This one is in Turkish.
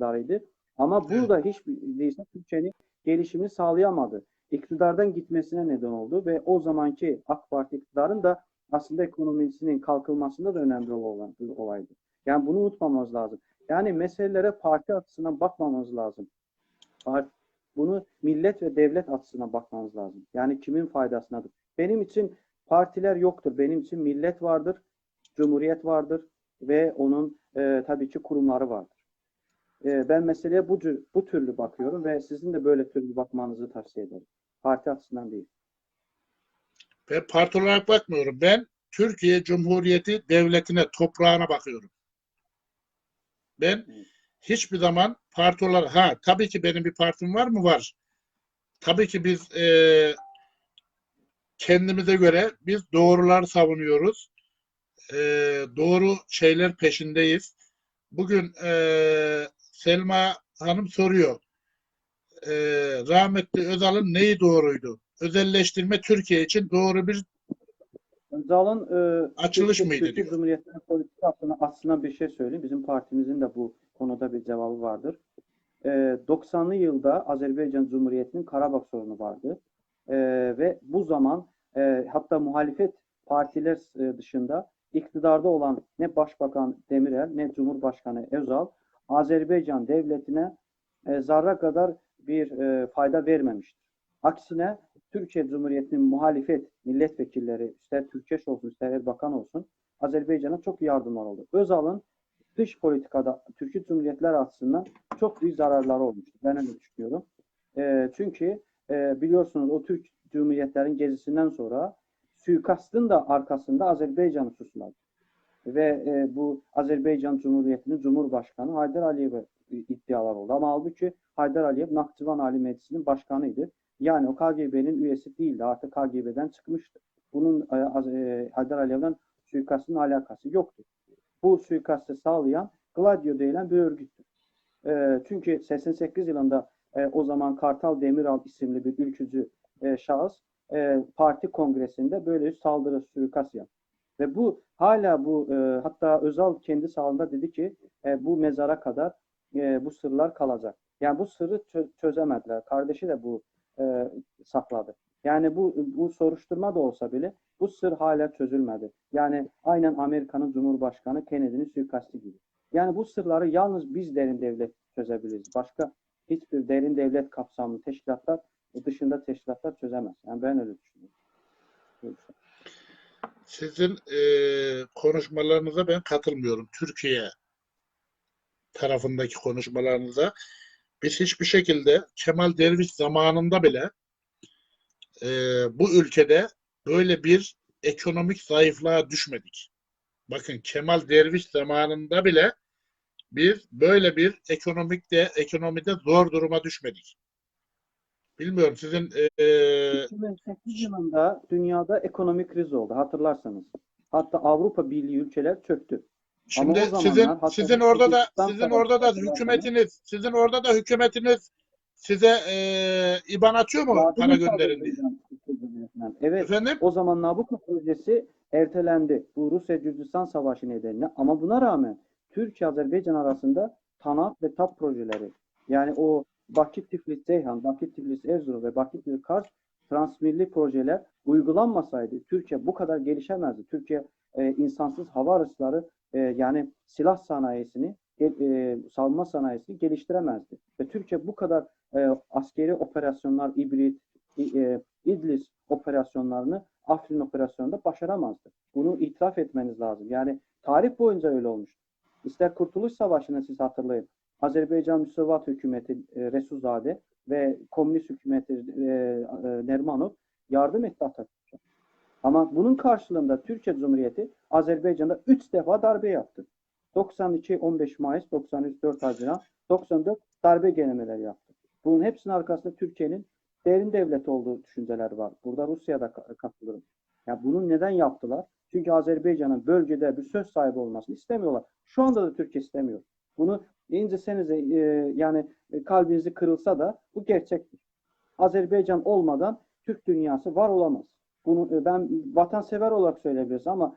iktidarıydı. Ama burada hiçbir değilse Türkçenin gelişimini sağlayamadı. İktidardan gitmesine neden oldu ve o zamanki AK Parti iktidarın da aslında ekonomisinin kalkılmasında da önemli olan bir olaydı. Yani bunu unutmamamız lazım. Yani meselelere parti açısından bakmamamız lazım. Part- Bunu millet ve devlet açısından bakmamız lazım. Yani kimin faydasınadır? Benim için partiler yoktur. Benim için millet vardır, cumhuriyet vardır ve onun e, tabii ki kurumları vardır. E, ben meseleye bu, cür- bu türlü bakıyorum ve sizin de böyle türlü bakmanızı tavsiye ederim. Parti açısından değil. Ben parti olarak bakmıyorum. Ben Türkiye Cumhuriyeti devletine, toprağına bakıyorum. Ben hiçbir zaman parti olarak, ha tabii ki benim bir partim var mı? Var. Tabii ki biz e, kendimize göre biz doğrular savunuyoruz. E, doğru şeyler peşindeyiz. Bugün e, Selma Hanım soruyor. E, rahmetli Özal'ın neyi doğruydu? Özelleştirme Türkiye için doğru bir Özal'ın e, Açılış Türkiye- mıydı Türkiye. Cumhuriyeti'nin politikası hakkında aslında bir şey söyleyeyim. Bizim partimizin de bu konuda bir cevabı vardır. E, 90'lı yılda Azerbaycan Cumhuriyeti'nin Karabağ sorunu vardı. E, ve bu zaman e, hatta muhalefet partiler e, dışında iktidarda olan ne Başbakan Demirel ne Cumhurbaşkanı Özal Azerbaycan devletine e, zarra kadar bir e, fayda vermemiştir. Aksine Türkiye Cumhuriyeti'nin muhalefet milletvekilleri ister Türkeş olsun ister Erbakan olsun Azerbaycan'a çok yardımlar oldu. Özal'ın dış politikada Türkiye Cumhuriyetler açısından çok büyük zararları olmuştu. Ben öyle düşünüyorum. E, çünkü e, biliyorsunuz o Türk Cumhuriyetlerin gezisinden sonra suikastın da arkasında Azerbaycan'ı suçladı. Ve e, bu Azerbaycan Cumhuriyeti'nin Cumhurbaşkanı Haydar Aliyev'e iddialar oldu. Ama halbuki Haydar Aliyev Nakçıvan Ali Meclisi'nin başkanıydı. Yani o KGB'nin üyesi değildi. Artık KGB'den çıkmıştı. Bunun e, e, Haydar Aliyev'den suikastın alakası yoktu. Bu suikastı sağlayan Gladio denilen bir örgüttü. E, çünkü 88 yılında e, o zaman Kartal Demiral isimli bir ülkücü e, şahıs e, parti kongresinde böyle bir saldırı suikast yaptı. Ve bu hala bu e, hatta Özal kendi sağında dedi ki e, bu mezara kadar e, bu sırlar kalacak. Yani bu sırrı çö- çözemediler. Kardeşi de bu e, sakladı. Yani bu bu soruşturma da olsa bile bu sır hala çözülmedi. Yani aynen Amerika'nın Cumhurbaşkanı Kennedy'nin suikastı gibi. Yani bu sırları yalnız biz derin devlet çözebiliriz. Başka hiçbir derin devlet kapsamlı teşkilatlar dışında teşkilatlar çözemez. Yani ben öyle düşünüyorum. Bir. Sizin eee, konuşmalarınıza ben katılmıyorum. Türkiye tarafındaki konuşmalarınıza. Biz hiçbir şekilde Kemal Derviş zamanında bile eee, bu ülkede böyle bir ekonomik zayıflığa düşmedik. Bakın Kemal Derviş zamanında bile biz böyle bir ekonomikte ekonomide zor duruma düşmedik. Bilmiyorum sizin eee 2008 yılında dünyada ekonomik kriz oldu hatırlarsanız. Hatta Avrupa Birliği ülkeler çöktü. Şimdi zamanlar sizin hatta sizin orada da sizin orada da hükümetiniz sizin orada da hükümetiniz size eee IBAN atıyor mu Yardım para gönderin diye? Evet. Efendim? O zaman Nabucco projesi ertelendi. Bu Rusya-Gürcistan savaşı nedeniyle. Ama buna rağmen Türkiye-Azerbaycan arasında TANAP ve TAP projeleri yani o Bakü-Tiflis-Ceyhan, Bakü-Tiflis-Erzurum ve Bakü-Kars transmilli projeler uygulanmasaydı Türkiye bu kadar gelişemezdi. Türkiye e, insansız hava araçları e, yani silah sanayisini e, e, savunma sanayisini geliştiremezdi. Ve Türkiye bu kadar e, askeri operasyonlar, ibrit, e, İdlis operasyonlarını Afrin operasyonunda başaramazdı. Bunu itiraf etmeniz lazım. Yani tarih boyunca öyle olmuştu. İster Kurtuluş Savaşı'nı siz hatırlayın. Azerbaycan Müsevat Hükümeti e, Resulzade ve Komünist Hükümeti e, e, Nermanov yardım etti Atatürk'e. Ama bunun karşılığında Türkiye Cumhuriyeti Azerbaycan'da 3 defa darbe yaptı. 92 15 Mayıs, 93 4 Haziran, 94 darbe denemeleri yaptı. Bunun hepsinin arkasında Türkiye'nin derin devlet olduğu düşünceler var. Burada Rusya'da ka- katılırım. Ya bunu neden yaptılar? Çünkü Azerbaycan'ın bölgede bir söz sahibi olmasını istemiyorlar. Şu anda da Türkiye istemiyor. Bunu incesenize e, yani e, kalbinizi kırılsa da bu gerçektir. Azerbaycan olmadan Türk dünyası var olamaz. Bunu e, ben vatansever olarak söyleyebiliriz ama